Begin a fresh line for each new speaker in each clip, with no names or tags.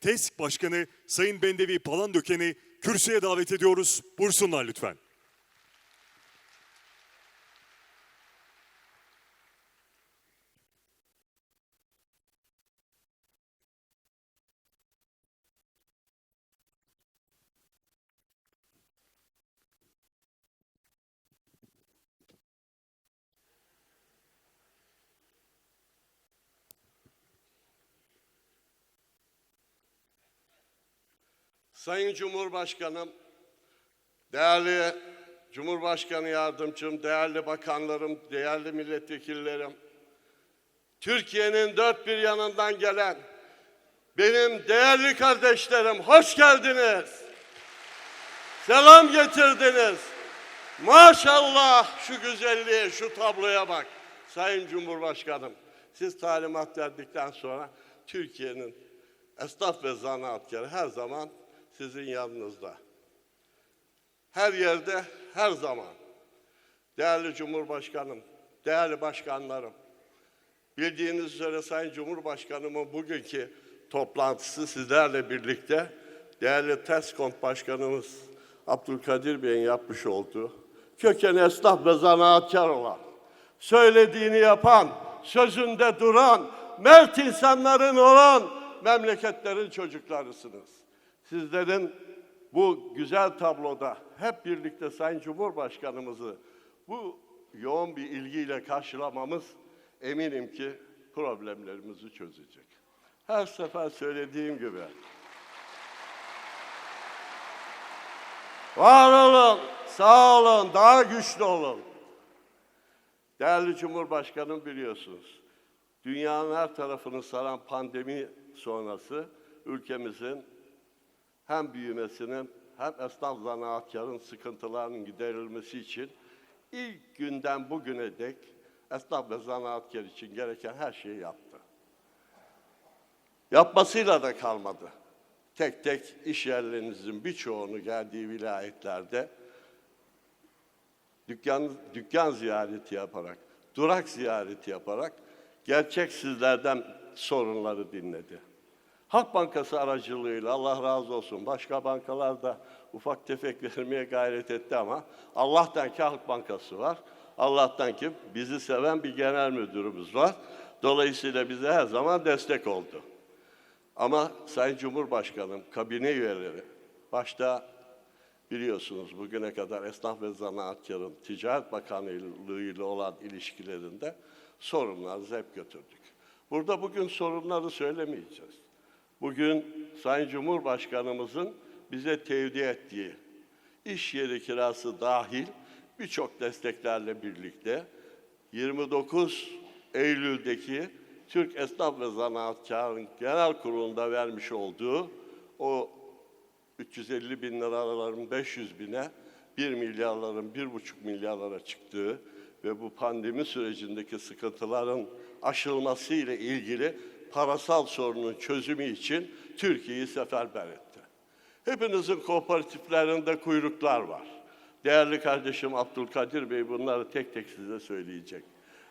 TESK Başkanı Sayın Bendevi Palandöken'i kürsüye davet ediyoruz. Buyursunlar lütfen.
Sayın Cumhurbaşkanım, değerli Cumhurbaşkanı Yardımcım, değerli bakanlarım, değerli milletvekillerim, Türkiye'nin dört bir yanından gelen benim değerli kardeşlerim hoş geldiniz. Selam getirdiniz. Maşallah şu güzelliğe, şu tabloya bak. Sayın Cumhurbaşkanım, siz talimat verdikten sonra Türkiye'nin esnaf ve zanaatkarı her zaman sizin yanınızda. Her yerde, her zaman. Değerli Cumhurbaşkanım, değerli başkanlarım, bildiğiniz üzere Sayın Cumhurbaşkanımın bugünkü toplantısı sizlerle birlikte değerli TESKONT Başkanımız Abdülkadir Bey'in yapmış olduğu köken esnaf ve zanaatkar olan, söylediğini yapan, sözünde duran, mert insanların olan memleketlerin çocuklarısınız. Sizlerin bu güzel tabloda hep birlikte Sayın Cumhurbaşkanımızı bu yoğun bir ilgiyle karşılamamız eminim ki problemlerimizi çözecek. Her sefer söylediğim gibi var olun, sağ olun, daha güçlü olun. Değerli Cumhurbaşkanım biliyorsunuz, dünyanın her tarafını saran pandemi sonrası ülkemizin hem büyümesinin hem esnaf zanaatkarın sıkıntılarının giderilmesi için ilk günden bugüne dek esnaf ve zanaatkar için gereken her şeyi yaptı. Yapmasıyla da kalmadı. Tek tek iş yerlerinizin birçoğunu geldiği vilayetlerde dükkan, dükkan ziyareti yaparak, durak ziyareti yaparak gerçek sizlerden sorunları dinledi. Halk Bankası aracılığıyla Allah razı olsun başka bankalar da ufak tefek vermeye gayret etti ama Allah'tan ki Halk Bankası var. Allah'tan ki bizi seven bir genel müdürümüz var. Dolayısıyla bize her zaman destek oldu. Ama Sayın Cumhurbaşkanım, kabine üyeleri, başta biliyorsunuz bugüne kadar esnaf ve zanaatkarın Ticaret Bakanlığı ile olan ilişkilerinde sorunlarımızı hep götürdük. Burada bugün sorunları söylemeyeceğiz. Bugün Sayın Cumhurbaşkanımızın bize tevdi ettiği iş yeri kirası dahil birçok desteklerle birlikte 29 Eylül'deki Türk Esnaf ve Zanaatkarın Genel Kurulu'nda vermiş olduğu o 350 bin liraların 500 bine 1 milyarların 1,5 milyarlara çıktığı ve bu pandemi sürecindeki sıkıntıların aşılması ile ilgili parasal sorunun çözümü için Türkiye'yi seferber etti. Hepinizin kooperatiflerinde kuyruklar var. Değerli kardeşim Abdülkadir Bey bunları tek tek size söyleyecek.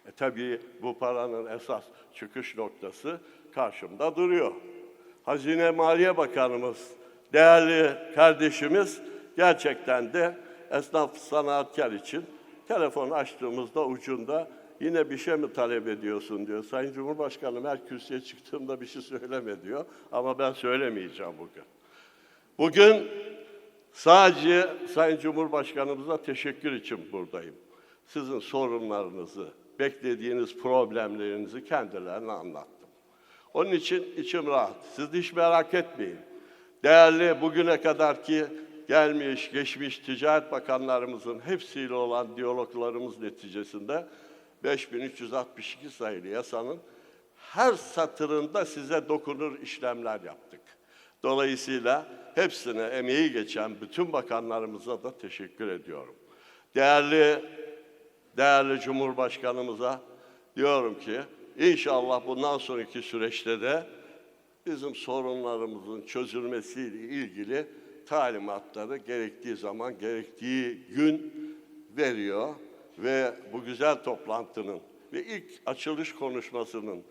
E tabii bu paranın esas çıkış noktası karşımda duruyor. Hazine Maliye Bakanımız, değerli kardeşimiz gerçekten de esnaf sanatkar için telefon açtığımızda ucunda yine bir şey mi talep ediyorsun diyor. Sayın Cumhurbaşkanım her kürsüye çıktığımda bir şey söyleme diyor ama ben söylemeyeceğim bugün. Bugün sadece Sayın Cumhurbaşkanımıza teşekkür için buradayım. Sizin sorunlarınızı, beklediğiniz problemlerinizi kendilerine anlattım. Onun için içim rahat. Siz hiç merak etmeyin. Değerli bugüne kadar ki gelmiş, geçmiş ticaret bakanlarımızın hepsiyle olan diyaloglarımız neticesinde 5362 sayılı yasanın her satırında size dokunur işlemler yaptık. Dolayısıyla hepsine emeği geçen bütün bakanlarımıza da teşekkür ediyorum. Değerli değerli Cumhurbaşkanımıza diyorum ki inşallah bundan sonraki süreçte de bizim sorunlarımızın çözülmesiyle ilgili talimatları gerektiği zaman, gerektiği gün veriyor ve bu güzel toplantının ve ilk açılış konuşmasının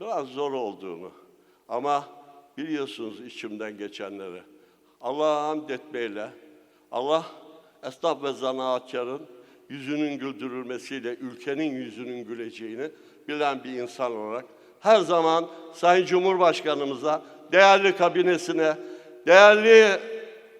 biraz zor olduğunu ama biliyorsunuz içimden geçenleri. Allah'a hamd etmeyle, Allah esnaf ve zanaatkarın yüzünün güldürülmesiyle ülkenin yüzünün güleceğini bilen bir insan olarak her zaman Sayın Cumhurbaşkanımıza, değerli kabinesine, değerli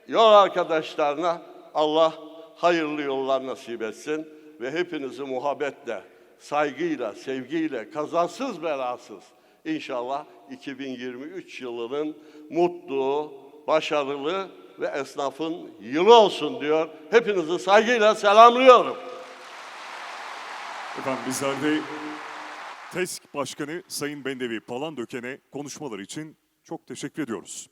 yol arkadaşlarına Allah hayırlı yollar nasip etsin ve hepinizi muhabbetle, saygıyla, sevgiyle, kazasız belasız inşallah 2023 yılının mutlu, başarılı ve esnafın yılı olsun diyor. Hepinizi saygıyla selamlıyorum.
Efendim bizler de TESK Başkanı Sayın Bendevi Palandöken'e konuşmalar için çok teşekkür ediyoruz.